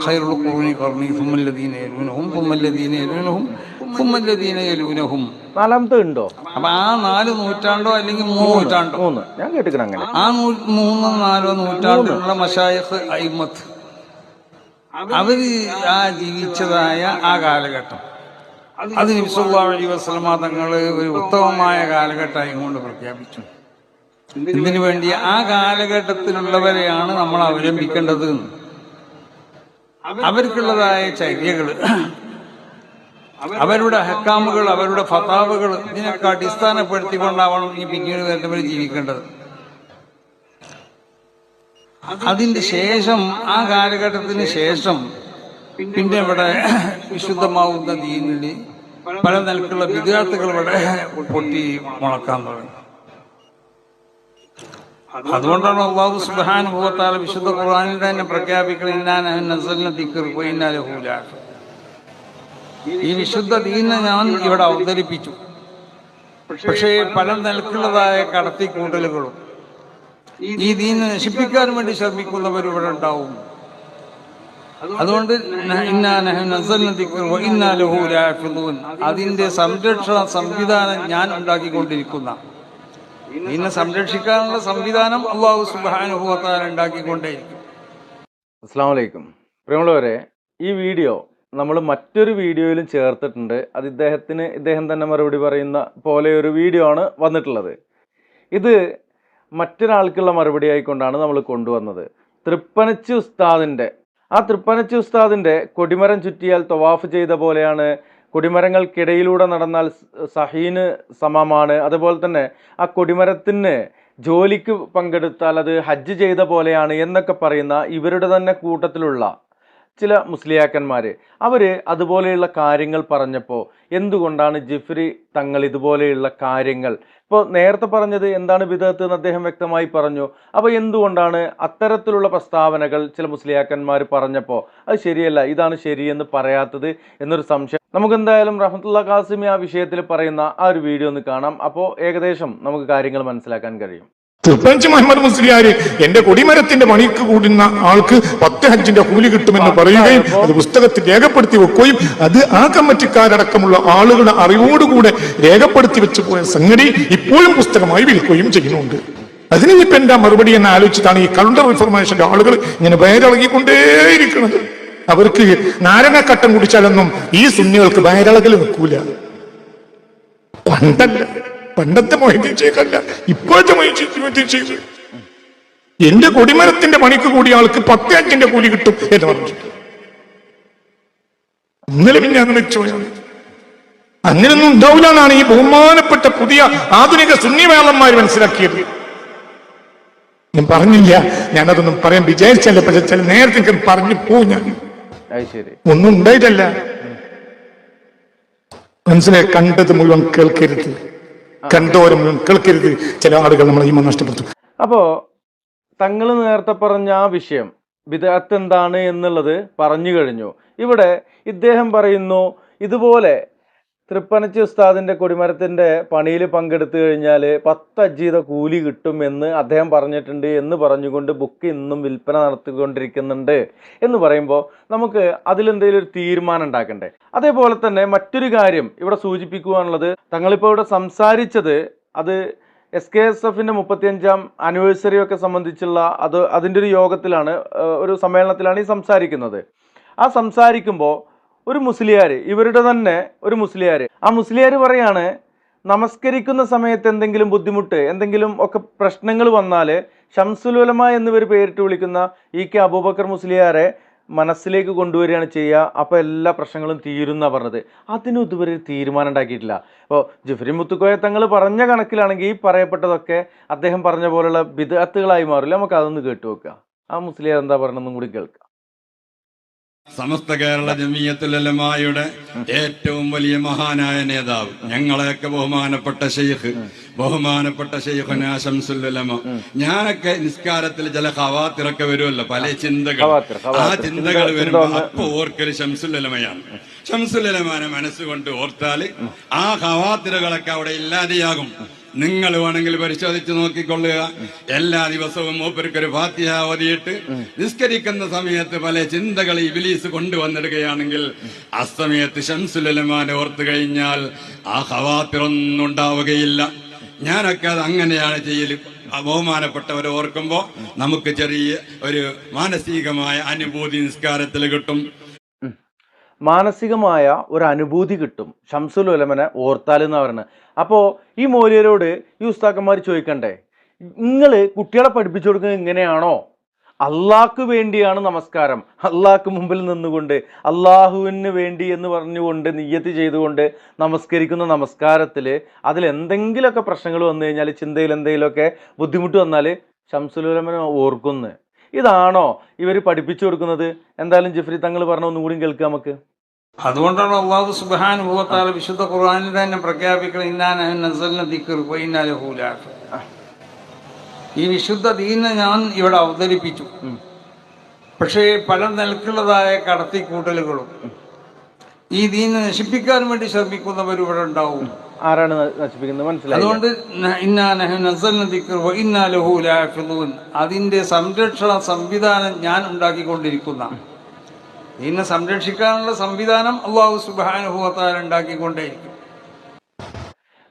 خير القرون قرني ثم الذين يلونهم ثم الذين يلونهم ثم الذين يلونهم നാലാമത്തെ ഉണ്ടോ അപ്പൊ ആ നാല് നൂറ്റാണ്ടോ അല്ലെങ്കിൽ മൂന്ന് നൂറ്റാണ്ടോ മൂന്ന് ഞാൻ കേട്ടിക്കണ അങ്ങനെ ആ നൂ- മൂന്നോ നാലോ നൂറ്റാണ്ടിലുള്ള മഷായഖ് അയിമത്ത് അവര് ആ ജീവിച്ചതായ ആ കാലഘട്ടം അത് നബിസുല്ലാ അലൈഹി വസ്ലമ തങ്ങൾ ഒരു ഉത്തമമായ കാലഘട്ടമായി കൊണ്ട് പ്രഖ്യാപിച്ചു ഇതിനു വേണ്ടി ആ കാലഘട്ടത്തിലുള്ളവരെയാണ് നമ്മൾ അവലംബിക്കേണ്ടത് എന്ന്. അവർക്കുള്ളതായ ചര്യകൾ അവരുടെ ഹക്കാമുകൾ അവരുടെ ഫതാവുകൾ ഇതിനൊക്കെ അടിസ്ഥാനപ്പെടുത്തിക്കൊണ്ടാവണം ഈ പിന്നീട് വരുന്നവർ ജീവിക്കേണ്ടത്. അതിന്റെ ശേഷം ആ കാലഘട്ടത്തിന് ശേഷം പിന്നെ ഇവിടെ വിശുദ്ധമാവുന്ന ദീനിൽ പല നിലക്കുള്ള വിദ്യാർത്ഥികൾ ഇവിടെ പൊട്ടി മുളക്കാൻ തുടങ്ങി. അതുകൊണ്ടാണ് അള്ളാഹു സുബാൻ ഭൂത്താല വിശുദ്ധ ഖുർആാനിൽ തന്നെ പ്രഖ്യാപിക്കുന്നത് ഈ വിശുദ്ധ ദീനെ ഞാൻ ഇവിടെ അവതരിപ്പിച്ചു. പക്ഷേ പല നിലക്കുള്ളതായ കടത്തിക്കൂട്ടലുകളും ഈ ദീനെ നശിപ്പിക്കാൻ വേണ്ടി ശ്രമിക്കുന്നവർ ഇവിടെ ഉണ്ടാവും. അതുകൊണ്ട്. അതിന്റെ സംരക്ഷണ സംവിധാനം ഞാൻ ഉണ്ടാക്കിക്കൊണ്ടിരിക്കുന്ന ഇതിനെ സംരക്ഷിക്കാനുള്ള സംവിധാനം അള്ളാഹു സുബാനുഭവത്താൽ ഉണ്ടാക്കിക്കൊണ്ടേയിരിക്കും. അസ്സാം വലൈക്കും പ്രിയമുള്ളവരെ ഈ വീഡിയോ നമ്മൾ മറ്റൊരു വീഡിയോയിലും ചേർത്തിട്ടുണ്ട്. അത് ഇദ്ദേഹത്തിന് ഇദ്ദേഹം തന്നെ മറുപടി പറയുന്ന പോലെ ഒരു വീഡിയോ ആണ് വന്നിട്ടുള്ളത്. ഇത് മറ്റൊരാൾക്കുള്ള മറുപടി ആയിക്കൊണ്ടാണ് നമ്മൾ കൊണ്ടുവന്നത്. തൃപ്പനച്ചി ഉസ്താദിന്റെ ആ തൃപ്പനച്ചി ഉസ്താദിന്റെ കൊടിമരം ചുറ്റിയാൽ തൊവാഫ് ചെയ്ത പോലെയാണ് കൊടിമരങ്ങൾക്കിടയിലൂടെ നടന്നാൽ സഹീന് സമമാണ്. അതുപോലെ തന്നെ ആ കൊടിമരത്തിന് ജോലിക്ക് പങ്കെടുത്താൽ അത് ഹജ്ജ് ചെയ്ത പോലെയാണ് എന്നൊക്കെ പറയുന്ന ഇവരുടെ തന്നെ കൂട്ടത്തിലുള്ള ചില മുസ്ലിയാക്കന്മാർ അവർ അതുപോലെയുള്ള കാര്യങ്ങൾ പറഞ്ഞപ്പോൾ എന്തുകൊണ്ടാണ് ജിഫ്രി തങ്ങൾ ഇതുപോലെയുള്ള കാര്യങ്ങൾ ഇപ്പോൾ നേരത്തെ പറഞ്ഞത് എന്താണ് വിധത്ത് എന്ന് അദ്ദേഹം വ്യക്തമായി പറഞ്ഞു. അപ്പോൾ എന്തുകൊണ്ടാണ് അത്തരത്തിലുള്ള പ്രസ്താവനകൾ ചില മുസ്ലിയാക്കന്മാർ പറഞ്ഞപ്പോൾ അത് ശരിയല്ല ഇതാണ് ശരിയെന്ന് പറയാത്തത് എന്നൊരു സംശയം. നമുക്ക് എന്തായാലും റഹ്മത്തുള്ള കാസിമി ആ വിഷയത്തിൽ പറയുന്ന ആ ഒരു വീഡിയോ ഒന്ന് കാണാം. അപ്പോൾ ഏകദേശം നമുക്ക് കാര്യങ്ങൾ മനസ്സിലാക്കാൻ കഴിയും. തൃപ്പഞ്ച് മുഹമ്മദ് മുസ്ലിയാര് എന്റെ കൊടിമരത്തിന്റെ മണിക്ക് കൂടുന്ന ആൾക്ക് പത്ത് ഹജ്ജിന്റെ കൂലി കിട്ടുമെന്ന് പറയുകയും അത് പുസ്തകത്തിൽ രേഖപ്പെടുത്തി വെക്കുകയും അത് ആ കമ്മിറ്റിക്കാരടക്കമുള്ള ആളുകളുടെ അറിവോടുകൂടെ രേഖപ്പെടുത്തി വെച്ചു പോയ സംഗതി ഇപ്പോഴും പുസ്തകമായി വിൽക്കുകയും ചെയ്യുന്നുണ്ട്. അതിന് ഇപ്പൊ എന്താ മറുപടി എന്ന് ആലോചിച്ചിട്ടാണ് ഈ കൗണ്ടർ ഇൻഫർമേഷന്റെ ആളുകൾ ഇങ്ങനെ വയറിളകിക്കൊണ്ടേയിരിക്കുന്നത്. അവർക്ക് നാരങ്ങക്കട്ടം കുടിച്ചാലൊന്നും ഈ സുന്നികൾക്ക് വയറിളകൽ നിൽക്കൂല. പണ്ടല്ല പണ്ടത്തെ മൊഹിദ്ദീൻ ഷെയ്ഖല്ല ഇപ്പോഴത്തെ മൊഹിദ്ദീൻ ഷെയ്ഖ് എന്റെ കൊടിമരത്തിന്റെ പണിക്ക് കൂടി ആൾക്ക് പത്ത് അഞ്ചിന്റെ കൂലി കിട്ടും എന്ന് പറഞ്ഞു. ഇന്നലെ പിന്നെ അങ്ങനെ വെച്ചോയാണ് അങ്ങനെയൊന്നും ഉണ്ടാവില്ല എന്നാണ് ഈ ബഹുമാനപ്പെട്ട പുതിയ ആധുനിക സുന്നിവേളന്മാർ മനസ്സിലാക്കിയത്. ഞാൻ പറഞ്ഞില്ല ഞാനതൊന്നും പറയാൻ വിചാരിച്ചല്ല പക്ഷെ ചില നേരത്തെ പറഞ്ഞു പോവും ഞാൻ. ഒന്നും ഉണ്ടായിട്ടല്ല. മനസ്സിലായി കണ്ടത് മുഴുവൻ കേൾക്കരുത്. കണ്ടോരെ കേൾക്കരുത്. ചില ആളുകൾ നമ്മളെ ഈ നഷ്ടപ്പെടുത്തും. അപ്പോൾ തങ്ങൾ നേരത്തെ പറഞ്ഞ ആ വിഷയം വിദഗ്ധ എന്താണ് എന്നുള്ളത് പറഞ്ഞു കഴിഞ്ഞു. ഇവിടെ ഇദ്ദേഹം പറയുന്നു ഇതുപോലെ തൃപ്പനച്ചി ഉസ്താദിന്റെ കൊടിമരത്തിന്റെ പണിയിൽ പങ്കെടുത്തു കഴിഞ്ഞാൽ പത്ത് അജീത കൂലി കിട്ടും എന്ന് അദ്ദേഹം പറഞ്ഞിട്ടുണ്ട് എന്ന് പറഞ്ഞുകൊണ്ട് ബുക്ക് ഇന്നും വിൽപ്പന നടത്തിക്കൊണ്ടിരിക്കുന്നുണ്ട് എന്ന് പറയുമ്പോൾ നമുക്ക് അതിലെന്തെങ്കിലും ഒരു തീരുമാനം ഉണ്ടാക്കണ്ടേ? അതേപോലെ തന്നെ മറ്റൊരു കാര്യം ഇവിടെ സൂചിപ്പിക്കുവാനുള്ളത് തങ്ങളിപ്പോൾ ഇവിടെ സംസാരിച്ചത് അത് എസ് കെ എസ് എഫിന്റെ മുപ്പത്തിയഞ്ചാം ആനിവേഴ്സറി ഒക്കെ സംബന്ധിച്ചുള്ള അത് അതിന്റെ ഒരു യോഗത്തിലാണ് ഒരു സമ്മേളനത്തിലാണ് ഈ സംസാരിക്കുന്നത്. ആ സംസാരിക്കുമ്പോൾ ഒരു മുസ്ലിയാർ ഇവരുടെ തന്നെ ഒരു മുസ്ലിയാർ ആ മുസ്ലിയാർ പറയാണ് നമസ്കരിക്കുന്ന സമയത്ത് എന്തെങ്കിലും ബുദ്ധിമുട്ട് എന്തെങ്കിലും ഒക്കെ പ്രശ്നങ്ങൾ വന്നാൽ ഷംസുലുലമ എന്നിവർ പേരിട്ട് വിളിക്കുന്ന ഇ കെ അബൂബക്കർ മുസ്ലിയാരെ മനസ്സിലേക്ക് കൊണ്ടുവരികയാണ് ചെയ്യുക. അപ്പോൾ എല്ലാ പ്രശ്നങ്ങളും തീരുന്ന പറഞ്ഞത്. അതിനും ഇതുവരെ തീരുമാനം ഉണ്ടാക്കിയിട്ടില്ല. അപ്പോൾ ജിഫ്രി മുത്തുക്കോയ തങ്ങൾ പറഞ്ഞ കണക്കിലാണെങ്കിൽ ഈ പറയപ്പെട്ടതൊക്കെ അദ്ദേഹം പറഞ്ഞ പോലുള്ള വിദഗ്ധകളായി മാറില്ല. നമുക്ക് അതൊന്ന് കേട്ടു നോക്കുക ആ മുസ്ലിയാർ എന്താ പറയണമെന്നും കൂടി കേൾക്കാം. സമസ്ത കേരള ജമീയത്തുലമായുടെ ഏറ്റവും വലിയ മഹാനായ നേതാവ്. ഞങ്ങളെയൊക്കെ ബഹുമാനപ്പെട്ട ഷെയ്ഖ് ബഹുമാനപ്പെട്ട ഷെയ്ഖുന ശംസുല്ലമ ഞാനൊക്കെ നിസ്കാരത്തിൽ ചില ഹവാത്തിറൊക്കെ വരുമല്ലോ പല ചിന്തകൾ. ആ ചിന്തകൾ വരുമ്പോൾ അപ്പൊ ഓർക്കൽ ശംസുല്ലമയാണ് ശംസുല്ലമാനെ മനസ്സുകൊണ്ട് ഓർത്താൽ ആ ഹവാത്തിറകളൊക്കെ അവിടെ ഇല്ലാതെയാകും. നിങ്ങൾ വേണമെങ്കിൽ പരിശോധിച്ച് നോക്കിക്കൊള്ളുക. എല്ലാ ദിവസവും മൂപ്പർക്കൊരു ഫാത്തിഹ ഓതിയിട്ട് നിസ്കരിക്കുന്ന സമയത്ത് പല ചിന്തകൾ ഇബിലീസ് കൊണ്ടുവന്നിടുകയാണെങ്കിൽ അസ്തമയത്ത് ഷംസുലമാനെ ഓർത്തു കഴിഞ്ഞാൽ ആ ഹവാത്തിറൊന്നും ഉണ്ടാവുകയില്ല ഞാനൊക്കെ അത് അങ്ങനെയാണ് ചെയ്യൽ ബഹുമാനപ്പെട്ടവരെ ഓർക്കുമ്പോൾ നമുക്ക് ചെറിയ ഒരു മാനസികമായ അനുഭൂതി നിസ്കാരത്തിൽ കിട്ടും. മാനസികമായ ഒരു അനുഭൂതി കിട്ടും. ഷംസുൽ ഉലമനെ ഓർത്താൽ എന്ന് പറയുന്നത് അപ്പോൾ ഈ മൗര്യരോട് ഈ ഉസ്താക്കന്മാർ ചോദിക്കണ്ടേ? നിങ്ങൾ കുട്ടികളെ പഠിപ്പിച്ചു കൊടുക്കുന്നത് ഇങ്ങനെയാണോ? അള്ളാഹ്ക്ക് വേണ്ടിയാണ് നമസ്കാരം. അള്ളാഹ്ക്ക് മുമ്പിൽ നിന്നുകൊണ്ട് അള്ളാഹുവിന് വേണ്ടി എന്ന് പറഞ്ഞുകൊണ്ട് നിയ്യത്ത് ചെയ്തുകൊണ്ട് നമസ്കരിക്കുന്ന നമസ്കാരത്തിൽ അതിൽ എന്തെങ്കിലുമൊക്കെ പ്രശ്നങ്ങൾ വന്നു കഴിഞ്ഞാൽ ചിന്തയിൽ എന്തെങ്കിലുമൊക്കെ ബുദ്ധിമുട്ട് വന്നാൽ ഷംസുലുലമനെ ഓർക്കുന്നു. ഇതാണോ ഇവർ പഠിപ്പിച്ചു കൊടുക്കുന്നത്? എന്തായാലും ജിഫ്രി തങ്ങൾ പറഞ്ഞ ഒന്നുകൂടി കേൾക്കാം നമുക്ക്. അതുകൊണ്ടാണ് അള്ളാഹു സുബാൻ ഭൂവത്താൽ വിശുദ്ധ ഖുർആാനിൽ തന്നെ പ്രഖ്യാപിക്കണം ഈ വിശുദ്ധ ദീനെ ഞാൻ ഇവിടെ അവതരിപ്പിച്ചു. പക്ഷേ പല നിലക്കുള്ളതായ കടത്തിക്കൂട്ടലുകളും ഈ ദീനെ നശിപ്പിക്കാൻ വേണ്ടി ശ്രമിക്കുന്നവരും ഇവിടെ ഉണ്ടാവും. ആരാണ് നശിപ്പിക്കുന്നത്? മനസ്സിലായി അതുകൊണ്ട്. അതിന്റെ സംരക്ഷണ സംവിധാനം ഞാൻ ഉണ്ടാക്കിക്കൊണ്ടിരിക്കുന്ന. ഇതിനെ സംരക്ഷിക്കാനുള്ള സംവിധാനം അള്ളാഹു സുബാനുഭവത്താൽ ഉണ്ടാക്കിക്കൊണ്ടേയിരിക്കും.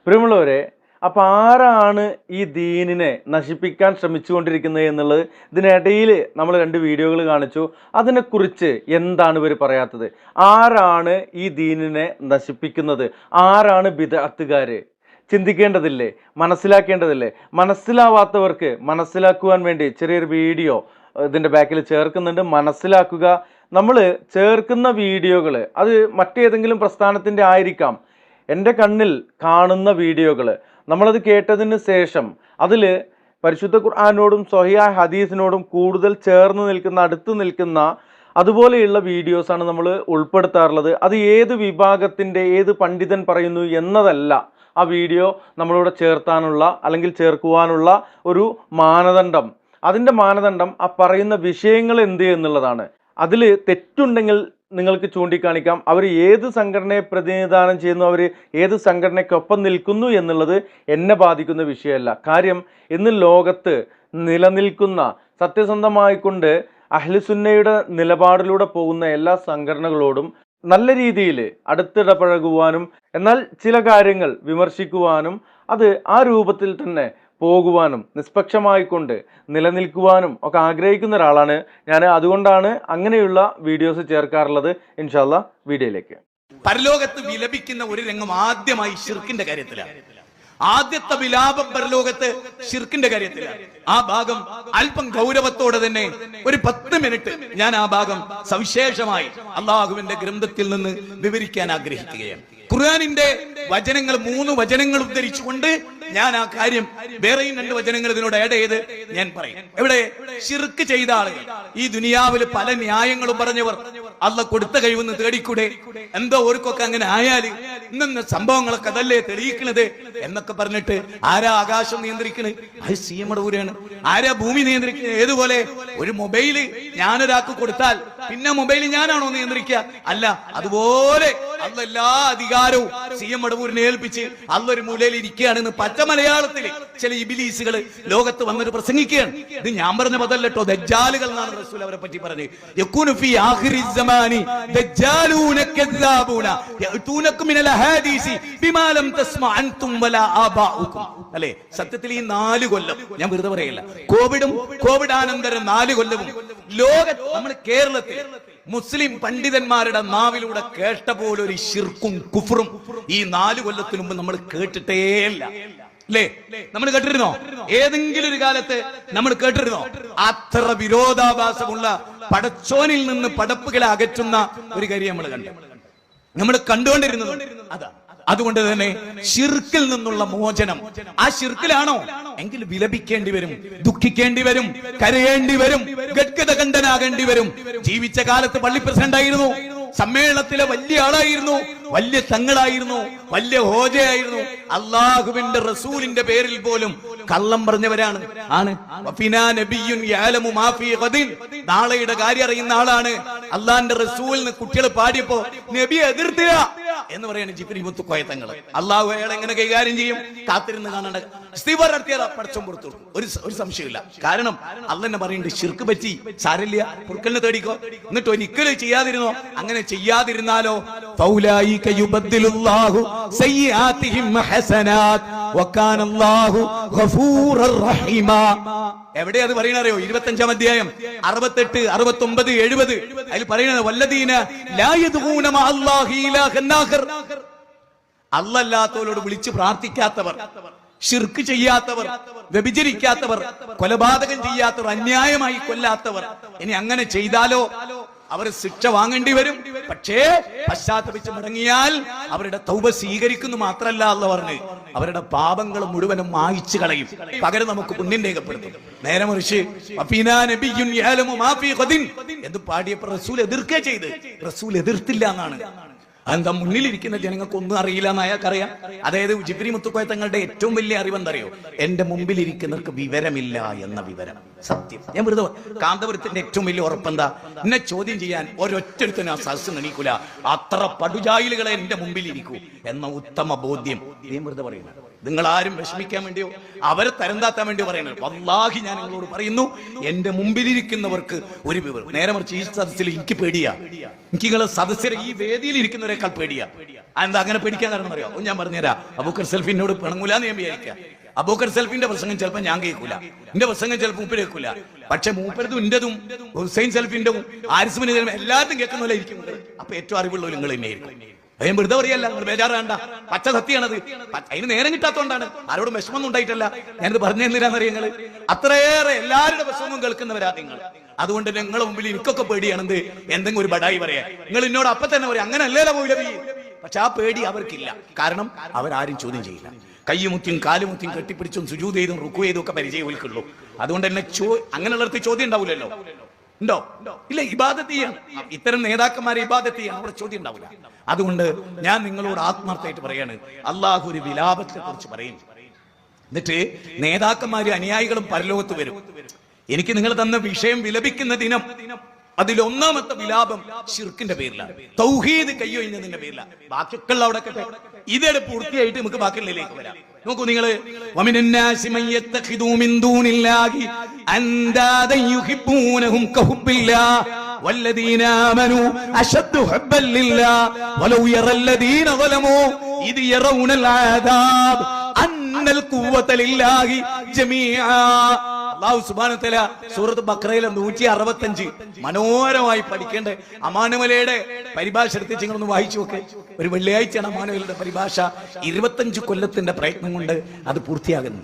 പ്രിയമുള്ളവരെ അപ്പൊ ആരാണ് ഈ ദീനിനെ നശിപ്പിക്കാൻ ശ്രമിച്ചുകൊണ്ടിരിക്കുന്നത് എന്നുള്ളത് ഇതിനിടയിൽ നമ്മൾ രണ്ട് വീഡിയോകൾ കാണിച്ചു. അതിനെക്കുറിച്ച് എന്താണ് ഇവർ പറയാത്തത്? ആരാണ് ഈ ദീനിനെ നശിപ്പിക്കുന്നത്? ആരാണ് ബിദഅത്തുകാര്? ചിന്തിക്കേണ്ടതില്ലേ? മനസ്സിലാക്കേണ്ടതില്ലേ? മനസ്സിലാവാത്തവർക്ക് മനസ്സിലാക്കുവാൻ വേണ്ടി ചെറിയൊരു വീഡിയോ ഇതിന്റെ ബാക്കിൽ ചേർക്കുന്നുണ്ട്. മനസ്സിലാക്കുക. നമ്മൾ ചേർക്കുന്ന വീഡിയോകൾ അത് മറ്റേതെങ്കിലും പ്രസ്ഥാനത്തിന്റെ ആയിരിക്കാം. എന്റെ കണ്ണിൽ കാണുന്ന വീഡിയോകൾ നമ്മളത് കേട്ടതിന് ശേഷം അതിൽ പരിശുദ്ധ ഖുർആാനോടും സൊഹിയ ഹദീസിനോടും കൂടുതൽ ചേർന്ന് നിൽക്കുന്ന അടുത്ത് നിൽക്കുന്ന അതുപോലെയുള്ള വീഡിയോസാണ് നമ്മൾ ഉൾപ്പെടുത്താറുള്ളത്. അത് ഏത് വിഭാഗത്തിന്റെ ഏത് പണ്ഡിതൻ പറയുന്നു എന്നതല്ല ആ വീഡിയോ നമ്മളിവിടെ ചേർത്താനുള്ള അല്ലെങ്കിൽ ചേർക്കുവാനുള്ള ഒരു മാനദണ്ഡം. അതിന്റെ മാനദണ്ഡം ആ പറയുന്ന വിഷയങ്ങൾ എന്ത് എന്നുള്ളതാണ്. അതിൽ തെറ്റുണ്ടെങ്കിൽ നിങ്ങൾക്ക് ചൂണ്ടിക്കാണിക്കാം. അവർ ഏത് സംഘടനയെ പ്രതിനിധാനം ചെയ്യുന്നു? അവർ ഏത് സംഘടനയ്ക്കൊപ്പം നിൽക്കുന്നു എന്നുള്ളത് എന്നെ ബാധിക്കുന്ന വിഷയമല്ല. കാര്യം ഇന്ന് ലോകത്ത് നിലനിൽക്കുന്ന സത്യസന്ധമായിക്കൊണ്ട് അഹ്ലുസുന്നയുടെ നിലപാടിലൂടെ പോകുന്ന എല്ലാ സംഘടനകളോടും നല്ല രീതിയിൽ അടുത്തിടപഴകുവാനും എന്നാൽ ചില കാര്യങ്ങൾ വിമർശിക്കുവാനും അത് ആ രൂപത്തിൽ തന്നെ പോകുവാനും നിഷ്പക്ഷമായിക്കൊണ്ട് നിലനിൽക്കുവാനും ഒക്കെ ആഗ്രഹിക്കുന്ന ഒരാളാണ് ഞാൻ. അതുകൊണ്ടാണ് അങ്ങനെയുള്ള വീഡിയോസ് ചേർക്കാറുള്ളത്. ഇൻഷാല്ല വീഡിയോയിലേക്ക്. പരലോകത്ത് വിലപിക്കുന്ന ഒരു രംഗം ആദ്യമായി ഷിർക്കിന്റെ കാര്യത്തിലാണ്. ആദ്യത്തെ വിലാപം പരലോകത്ത് ഷിർക്കിന്റെ കാര്യത്തിലാണ് ആ ഭാഗം അല്പം ഗൗരവത്തോടെ തന്നെ ഒരു പത്ത് മിനിറ്റ് ഞാൻ ആ ഭാഗം സവിശേഷമായി അള്ളാഹുവിന്റെ ഗ്രന്ഥത്തിൽ നിന്ന് വിവരിക്കാൻ ആഗ്രഹിക്കുകയാണ്. ഖുർആാനിന്റെ വചനങ്ങൾ മൂന്ന് വചനങ്ങൾ ഉദ്ധരിച്ചുകൊണ്ട് ഞാൻ ആ കാര്യം വേറെയും രണ്ട് വചനങ്ങൾ ഇതിനോട് ആഡ് ചെയ്ത് ഞാൻ പറയും. എവിടെ? ഷിർക്ക് ചെയ്ത ആളുകൾ. ഈ ദുനിയാവിൽ പല ന്യായങ്ങളും പറഞ്ഞവർ. അല്ല കൊടുത്ത കഴിവെന്ന് തേടിക്കൂടെ? എന്തോ ഓർക്കൊക്കെ അങ്ങനെ ആയാൽ ഇന്ന സംഭവങ്ങളൊക്കെ അതല്ലേ തെളിയിക്കണത് എന്നൊക്കെ പറഞ്ഞിട്ട് ആരാ ആകാശം നിയന്ത്രിക്കണത്? അത് സി എം ഊരാണ് ആരാ ഭൂമി നിയന്ത്രിക്കുന്നത് ഏതുപോലെ? ഒരു മൊബൈൽ ഞാനൊരാൾക്ക് കൊടുത്താൽ പിന്നെ മൊബൈൽ ഞാനാണോ നിയന്ത്രിക്കുക? അല്ല അതുപോലെ അല്ല എല്ലാ അധികാരവും സി എം അടവൂരിനെ ഏൽപ്പിച്ച് അല്ല ഒരു മൂലയിൽ ഇരിക്കുകയാണെന്ന് പച്ച മലയാളത്തിൽ ചില ഇബിലീസുകൾ ലോകത്ത് വന്നിട്ട് പ്രസംഗിക്കുകയാണ്. ഇത് ഞാൻ പറഞ്ഞ പതല്ലോ ദജ്ജാലുകൾ എന്നാണ് റസൂൽ അവരെ പറ്റി പറഞ്ഞത്. യകൂനു ഫീ ആഖിരി الزمان دجالون كذابون يأتونكم من الأحاديث بما لم تسمع أنتم ولا آباؤكم അല്ലെ സത്യത്തിൽ ഈ നാല് കൊല്ലം ഞാൻ വെറുതെ പറയില്ല കോവിഡും കോവിഡാനന്തരം നാല് കൊല്ലവും ലോക നമ്മൾ കേരളത്തിൽ മുസ്ലിം പണ്ഡിതന്മാരുടെ നാവിലൂടെ കേട്ട പോലെ ഒരു ഷിർക്കും കുഫറും ഈ നാല് കൊല്ലത്തിനു മുമ്പ് നമ്മൾ കേട്ടിട്ടേയില്ല അല്ലേ നമ്മൾ കേട്ടിരുന്നോ ഏതെങ്കിലും ഒരു കാലത്ത് നമ്മൾ കേട്ടിരുന്നോ അത്ര വിരോധാഭാസമുള്ള പടച്ചോനിൽ നിന്ന് പടപ്പുകളെ അകറ്റുന്ന ഒരു കാര്യം നമ്മൾ കണ്ടു. നമ്മൾ കണ്ടുകൊണ്ടിരുന്നത് അതാ. അതുകൊണ്ട് തന്നെ ഷിർക്കിൽ നിന്നുള്ള മോചനം. ആ ഷിർക്കിലാണോ എങ്കിൽ വിലപിക്കേണ്ടി വരും ദുഃഖിക്കേണ്ടി വരും കരയേണ്ടി വരും ഗഡ്ഗതകണ്ഠനാകേണ്ടി വരും. ജീവിച്ച കാലത്ത് പള്ളി പ്രസിഡന്റ് ആയിരുന്നു സമ്മേളനത്തിലെ വലിയ ആളായിരുന്നു വലിയ തങ്ങളായിരുന്നു വലിയ ഹോജയായിരുന്നു. അള്ളാഹുവിന്റെ റസൂലിന്റെ പേരിൽ പോലും കള്ളം പറഞ്ഞവരാണ്. ആണ്. നാളെയുടെ കാര്യം അറിയുന്ന ആളാണ്. അള്ളാന്റെ റസൂലിന് കുട്ടികൾ പാടിയപ്പോ നബി എതിർത്തില്ല. എന്ന് ജിബ്രീൽ ജിബ്രി മുത്തുക്കോയത്തങ്ങൾ അള്ളാഹു അയാൾ എങ്ങനെ കൈകാര്യം ചെയ്യും? കാത്തിരുന്ന് കാണേണ്ട. സ്ത്രീ നടത്തിയാൽ പടച്ചം പുറത്തു ഒരു ഒരു സംശയമില്ല കാരണം അല്ലെന്നെ പറയുന്നുണ്ട് ശിർക്ക് പറ്റി സാരില്ല പുറക്കലിനെ തേടിക്കോ. എന്നിട്ട് ഒരിക്കലും ചെയ്യാതിരുന്നോ? അങ്ങനെ ചെയ്യാതിരുന്നാലോ? എവിടെ അത് പറയണറിയോ ഇരുപത്തഞ്ചാം അധ്യായം അറുപത്തെട്ട് അറുപത്തി ഒമ്പത് എഴുപത്. അതിൽ പറയണത് ആഖർ അല്ലല്ലാത്തവരോട് വിളിച്ച് പ്രാർത്ഥിക്കാത്തവർ ശിർക്ക് ചെയ്യാത്തവർ വ്യഭിചരിക്കാത്തവർ കൊലപാതകം ചെയ്യാത്തവർ അന്യായമായി കൊല്ലാത്തവർ. ഇനി അങ്ങനെ ചെയ്താലോ? അവർ ശിക്ഷ വാങ്ങേണ്ടി വരും. പക്ഷേ പശ്ചാത്തപിച്ച് മടങ്ങിയാൽ അവരുടെ തൗബ സ്വീകരിക്കുന്നു മാത്രല്ല എന്ന് പറഞ്ഞ് അവരുടെ പാപങ്ങൾ മുഴുവനും മായിച്ചു കളയും. പകരം നമുക്ക് പുണ്യം രേഖപ്പെടുത്തും. നേരെ മറിച്ച് എന്ന് പാടിയപ്പോൾ റസൂൽ എതിർക്കേ ചെയ്ത്. റസൂൽ എതിർത്തില്ല എന്നാണ്. അതെന്താ മുന്നിലിരിക്കുന്ന ജനങ്ങൾക്ക് ഒന്നും അറിയില്ല എന്ന് അയാൾക്കറിയാം അതായത് ജിബ്രി മുത്തുക്കോയ തങ്ങളുടെ ഏറ്റവും വലിയ അറിവ് എന്തറിയോ എന്റെ മുമ്പിൽ ഇരിക്കുന്നവർക്ക് വിവരമില്ല എന്ന വിവരം. സത്യം. ഞാൻ വെറുതെ കാന്തപുരത്തിന്റെ ഏറ്റവും വലിയ ഉറപ്പെന്താ? എന്നെ ചോദ്യം ചെയ്യാൻ ഒരൊറ്റടുത്തിന് ആ സദസ്സ് നണിക്കൂല അത്ര പടുജായിലുകളെ എന്റെ മുമ്പിൽ ഇരിക്കൂ എന്ന ഉത്തമ ബോധ്യം. ഞാൻ വെറുതെ പറയുന്നത് നിങ്ങൾ ആരും വിഷമിക്കാൻ വേണ്ടിയോ? അവരെ തരംതാത്താൻ വേണ്ടിയോ പറയുന്നത്? വല്ലാഹി ഞാൻ നിങ്ങളോട് പറയുന്നു എന്റെ മുമ്പിലിരിക്കുന്നവർക്ക് ഒരു വിവരം. നേരെ മറിച്ച് ഈ സദസ്സിൽ എനിക്ക് പേടിയാ. എനിക്ക് നിങ്ങളെ ഈ വേദിയിൽ ഇരിക്കുന്നവരെക്കാൾ പേടിയാ. എന്താ അങ്ങനെ പേടിക്കാൻ കാരണം അറിയോ ഞാൻ പറഞ്ഞുതരാം. അബൂക്കർ സെൽഫിനോട് പിണങ്ങൂലെന്ന് ഞാൻ വിചാരിക്കാം. അബൂക്കർ സെൽഫിന്റെ പ്രസംഗം ചിലപ്പോൾ ഞാൻ കേൾക്കൂല. എന്റെ പ്രസംഗം ചിലപ്പോൾ മൂപ്പര് കേൾക്കൂല. പക്ഷെ മൂപ്പരതും എന്റെതും ഹുസൈൻ സെൽഫിന്റെ ആരിസ്മിന് എല്ലാത്തും കേൾക്കുന്ന പോലെ ഇരിക്കും അപ്പൊ ഏറ്റവും അറിവുള്ള നിങ്ങൾ തന്നെയായിരിക്കും അതിന് വെറുതെ പറയല്ല നിങ്ങൾ ബേജാറ് വേണ്ട പച്ച സത്യമാണത് അതിന് നേരം കിട്ടാത്തോണ്ടാണ്. ആരോടും വിഷമൊന്നും ഉണ്ടായിട്ടല്ല. ഞാനിത് പറഞ്ഞു തന്നില്ലാന്ന് നിങ്ങൾ? അത്രയേറെ എല്ലാവരുടെ വിഷമവും കേൾക്കുന്നവരാ നിങ്ങൾ. അതുകൊണ്ട് നിങ്ങളെ മുമ്പിൽ എനിക്കൊക്കെ പേടിയാണെന്ത് എന്തെങ്കിലും ഒരു ബടായി പറയാ. നിങ്ങൾ എന്നോട് അപ്പൊ തന്നെ പറയാം അങ്ങനെ അല്ലേ മൗലവി. പക്ഷെ ആ പേടി അവർക്കില്ല. കാരണം അവരാരും ചോദ്യം ചെയ്യില്ല. കയ്യുമുത്തിയും കാലുമുത്തിയും കെട്ടിപ്പിടിച്ചും സുജൂത് ചെയ്തും റുക്കു ചെയ്തും ഒക്കെ പരിചയമുള്ളൂ അതുകൊണ്ട് തന്നെ ചോ അങ്ങനെയുള്ളവർക്ക് ചോദ്യം ഉണ്ടാവില്ലല്ലോ. ഉണ്ടോ? ഇല്ല ഇബാദത്ത് ചെയ്യാം. ഇത്തരം നേതാക്കന്മാരെ ഇബാദത്ത് ചെയ്യാൻ അവിടെ ചോദ്യം ഉണ്ടാവില്ല. അതുകൊണ്ട് ഞാൻ നിങ്ങളോട് ആത്മാർത്ഥമായിട്ട് പറയാണ് അള്ളാഹു ഒരു വിലാപത്തെ കുറിച്ച് പറയും. എന്നിട്ട് നേതാക്കന്മാരും അനുയായികളും പരലോകത്ത് വരും. എനിക്ക് നിങ്ങൾ തന്ന വിഷയം വിലപിക്കുന്ന ദിനം അതിലൊന്നാമത്തെ വിലാപം ഷിർക്കിന്റെ പേരിലാണ്. തൗഹീദ് കയ്യൊഴിഞ്ഞതിന്റെ പേരിലാണ്. ബാക്കിയൊക്കെ അവിടെ ഇതേടെ പൂർത്തിയായിട്ട് നമുക്ക് ബാക്കിയുള്ളിലേക്ക് വരാം. നോക്കൂ നിങ്ങൾ ഇത് സൂറത്ത് ബക്രയിലെ നൂറ്റി അറുപത്തഞ്ച് മനോഹരമായി പഠിക്കേണ്ട അമാനുമലയുടെ പരിഭാഷ എടുത്ത് നിങ്ങളൊന്ന് വായിച്ചു നോക്കെ. ഒരു വെള്ളിയാഴ്ചയാണ് അമാനുമലയുടെ പരിഭാഷ. ഇരുപത്തഞ്ച് കൊല്ലത്തിന്റെ പ്രയത്നം കൊണ്ട് അത് പൂർത്തിയാകുന്നു.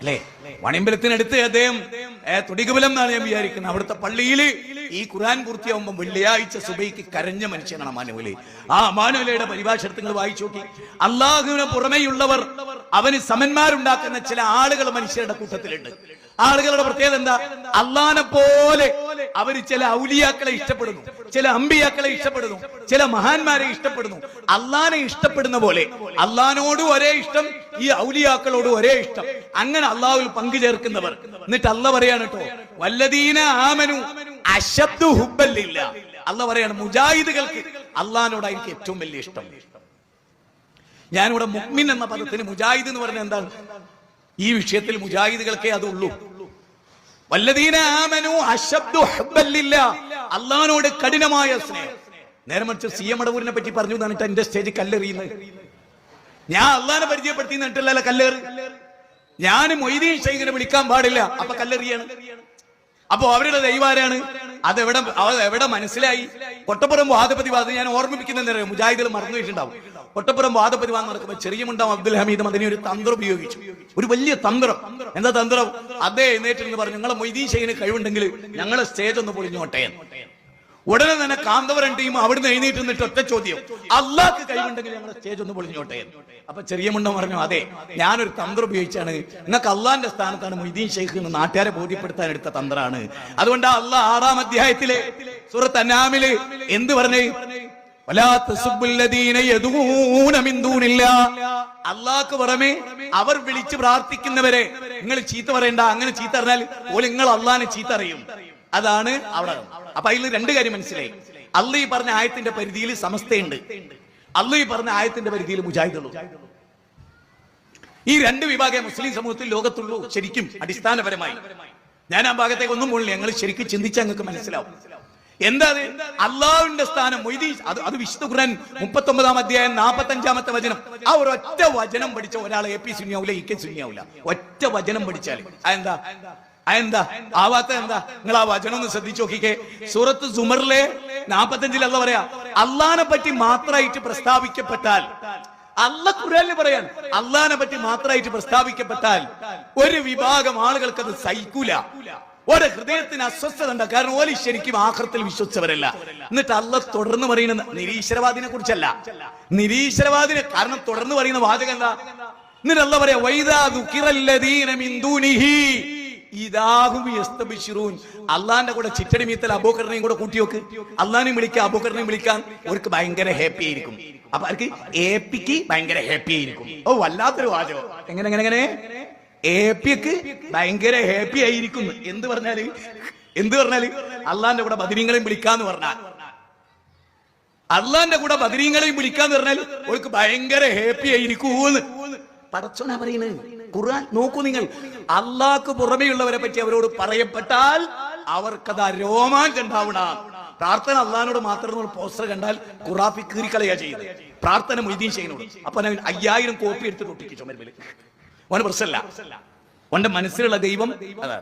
അല്ലേ? വണിമ്പലത്തിനടുത്ത് അദ്ദേഹം തുടികബലം എന്നാണ് ഞാൻ വിചാരിക്കുന്നത്. അവിടുത്തെ പള്ളിയിൽ ഈ ഖുർആൻ പൂർത്തിയാവുമ്പോൾ വെള്ളിയാഴ്ച സുബൈക്ക് കരഞ്ഞ മനുഷ്യനാണ് അമാനുവലി ആ അമാനുവലയുടെ പരിഭാഷ വായിച്ചു നോക്കി. അള്ളാഹുവിന് പുറമെയുള്ളവർ അവന് സമന്മാരുണ്ടാക്കുന്ന ചില ആളുകൾ മനുഷ്യരുടെ കൂട്ടത്തിലുണ്ട്. ആളുകളുടെ പ്രത്യേകത എന്താ? അള്ളാനെ പോലെ അവർ ചില ഔലിയാക്കളെ ഇഷ്ടപ്പെടുന്നു ചില അമ്പിയാക്കളെ ഇഷ്ടപ്പെടുന്നു ചില മഹാന്മാരെ ഇഷ്ടപ്പെടുന്നു. അള്ളാനെ ഇഷ്ടപ്പെടുന്ന പോലെ അള്ളഹാനോടും ഒരേ ഇഷ്ടം ഈ ഔലിയാക്കളോട് ഒരേ ഇഷ്ടം. അങ്ങനെ അള്ളാഹുവിൽ പങ്കു ചേർക്കുന്നവർ. എന്നിട്ട് അല്ല പറയാണ് കേട്ടോ വല്ലതീന ആമനു അശബ്ദു ഹുബല്ലില്ല അല്ല പറയാണ് മുജാഹിദുകൾക്ക് അള്ളഹാനോടായിരിക്കും ഏറ്റവും വലിയ ഇഷ്ടം. ഞാനിവിടെ മുക്മിൻ എന്ന പദത്തിന് മുജാഹിദ് എന്ന് പറഞ്ഞ എന്താണ്? ഈ വിഷയത്തിൽ മുജാഹിദുകൾക്കേ അതുള്ളൂ വല്ലദീന ആമനു അശബ്ദു ഹബ്ബല്ലില്ല അള്ളഹാനോട് കഠിനമായ സ്നേഹം. നേരെ മറിച്ച് സി എം അടവൂരിനെ പറ്റി പറഞ്ഞു എന്നിട്ട് എന്റെ സ്റ്റേജിൽ കല്ലെറിയുന്നത്. ഞാൻ അള്ളഹാനെ പരിചയപ്പെടുത്തി എന്നിട്ടല്ല കല്ലേറ്? ഞാൻ മൊയ്തീൻ ഷെയ്ഖിനെ വിളിക്കാൻ പാടില്ല. അപ്പൊ കല്ലെറിയാണ്. അപ്പൊ അവരുടെ ദൈവാരാണ് അതെവിടെ എവിടെ മനസ്സിലായി? കൊട്ടപ്പുറം വാദപ്രതിവാദം ഞാൻ ഓർമ്മിപ്പിക്കുന്ന മുജാഹിദുകൾ മറന്നുപോയിട്ടുണ്ടാവും കൊട്ടപ്പുറം വാദപ്രതിവാദം നടക്കുമ്പോൾ ചെറിയ മുണ്ടാവും അബ്ദുൽ ഹമീദ് അതിനെ ഒരു തന്ത്രം ഉപയോഗിച്ചു. ഒരു വലിയ തന്ത്രം. എന്താ തന്ത്രം? അതേ എഴുന്നേറ്റ് പറഞ്ഞു നിങ്ങളെ മൊയ്തീൻ കഴിവുണ്ടെങ്കിൽ ഞങ്ങളെ സ്റ്റേജ് ഒന്ന് പൊളിഞ്ഞോട്ടെ ഉടനെ തന്നെ കാന്തവരൻ ടീം അവിടുന്ന് എഴുന്നേറ്റ് നിന്നിട്ട് ഒറ്റ ചോദ്യം. അള്ളാഹ്ക്ക് കഴിവുണ്ടെങ്കിൽ ഞങ്ങൾ സ്റ്റേജ് ഒന്ന് പൊളിഞ്ഞോട്ടെ അപ്പൊ ചെറിയ മുണ്ടം പറഞ്ഞു അതെ ഞാനൊരു തന്ത്രം ഉപയോഗിച്ചാണ്. നിങ്ങൾക്ക് അള്ളാന്റെ സ്ഥാനത്താണ് മൊയ്തീൻ ഷെയ്ഖ് എന്ന് നാട്ടുകാരെ ബോധ്യപ്പെടുത്താൻ എടുത്ത തന്ത്രമാണ് അതുകൊണ്ട് അള്ളാഹ് ആറാം അധ്യായത്തിലെ സൂറത്ത് അന്നാമിൽ എന്ത് പറഞ്ഞു. അള്ളാഹ്ക്ക് പുറമെ അവർ വിളിച്ച് പ്രാർത്ഥിക്കുന്നവരെ നിങ്ങൾ ചീത്ത പറയണ്ട. അങ്ങനെ ചീത്ത അറിഞ്ഞാൽ ഓൽ നിങ്ങൾ അള്ളാഹിനെ ചീത്ത അറിയും അതാണ് അവിടെ. അപ്പൊ അതിൽ രണ്ട് കാര്യം മനസ്സിലായി. അള്ളു പറഞ്ഞ ആയത്തിന്റെ പരിധിയിൽ സമസ്തയുണ്ട്. അള്ളു പറഞ്ഞ ആയത്തിന്റെ പരിധിയിൽ മുജാഹിദുള്ളൂ. ഈ രണ്ട് വിഭാഗം മുസ്ലിം സമൂഹത്തിൽ ലോകത്തുള്ളൂ ശരിക്കും അടിസ്ഥാനപരമായി. ഞാൻ ആ ഭാഗത്തേക്ക് ഒന്നും പോണില്ല. ഞങ്ങൾ ശരിക്കും ചിന്തിച്ചാൽ ഞങ്ങൾക്ക് മനസ്സിലാവും. എന്താ അത്? അള്ളാഹുവിന്റെ സ്ഥാനം മൊയ്തി അത് അത് വിശുദ്ധ ഖുർആൻ മുപ്പത്തി ഒമ്പതാം അധ്യായം നാൽപ്പത്തി അഞ്ചാമത്തെ വചനം. ആ ഒരു ഒറ്റ വചനം പഠിച്ച ഒരാൾ എ പി സുനിയാവില്ല ഇ കെ സുനിയാവില്ല ഒറ്റ വചനം പഠിച്ചാൽ അതെന്താ? അതെന്താ? ആവാത്ത എന്താ? നിങ്ങൾ ആ വചനം ഒന്ന് ശ്രദ്ധിച്ചു നോക്കിക്കേ. സൂറത്ത് സുമറിലെ നാപ്പത്തഞ്ചിൽ അല്ല പറയാ അള്ളഹാനെ പറ്റി മാത്രമായിട്ട് പ്രസ്താവിക്കപ്പെട്ടാൽ അല്ല ഖുറാനിൽ പറയാൻ അള്ളഹാനെ പറ്റി മാത്രമായിട്ട് പ്രസ്താവിക്കപ്പെട്ടാൽ ഒരു വിഭാഗം ആളുകൾക്ക് അത് സഹിക്കൂല. ഒരു ഹൃദയത്തിന് അസ്വസ്ഥത ഉണ്ട്. കാരണം ഓലി ശരിക്കും ആഹൃത്തിൽ വിശ്വസിച്ചവരല്ല. എന്നിട്ട് അല്ല തുടർന്ന് പറയുന്ന നിരീശ്വരവാദിനെ കുറിച്ചല്ല. നിരീശ്വരവാദിനെ കാരണം തുടർന്ന് പറയുന്ന വാചകം എന്താ? എന്നിട്ട് അല്ല പറയാ വൈദാ ദുഃഖിറല്ലദീന അള്ളാന്റെ കൂടെ ചിറ്റടി മീത്തൽ അബൂക്കറിനെയും കൂടെ കൂട്ടി വെക്ക് അള്ളാനെയും വിളിക്കാം അബൂക്കറിനെയും വിളിക്കാൻ. അവർക്ക് ഭയങ്കര ഹാപ്പി ആയിരിക്കും. അപ്പൊ അവർക്ക് ഏപ്പിക്ക് ഭയങ്കര ഹാപ്പി ആയിരിക്കും. ഓ വല്ലാത്തൊരു വാചകം. എങ്ങനെ എങ്ങനെ എങ്ങനെ? ഏപ്പിക്ക് ഭയങ്കര ഹാപ്പി ആയിരിക്കും. എന്ത് പറഞ്ഞാൽ? എന്ത് പറഞ്ഞാൽ? അള്ളാന്റെ കൂടെ ബദിരീങ്ങളെയും വിളിക്കാന്ന് പറഞ്ഞാൽ. അള്ളാന്റെ കൂടെ ബദരീങ്ങളെയും വിളിക്കാന്ന് പറഞ്ഞാൽ അവർക്ക് ഭയങ്കര ഹാപ്പി പടച്ചോനാ പറയുന്നത് ഖുർആൻ നോക്കൂ നിങ്ങൾ. അള്ളാഹ്ക്ക് പുറമെയുള്ളവരെ പറ്റി അവരോട് പറയപ്പെട്ടാൽ അവർക്കത് രോമാഞ്ചം ഉണ്ടാവണ പ്രാർത്ഥന അള്ളഹാനോട് മാത്രം നമ്മൾ പോസ്റ്റർ കണ്ടാൽ ഖുറാഫി കീറിക്കളയാ ചെയ്യുന്നത്. പ്രാർത്ഥന മൊയ്തീൻ ചെയ്യുന്നത് അപ്പൊ ഞാൻ അയ്യായിരം കോപ്പി എടുത്തിട്ട് ഒട്ടിക്കും ചുമരുമ്പിൽ ഓന് പ്രശ്നമല്ല ഓന്റെ മനസ്സിലുള്ള ദൈവം അതാ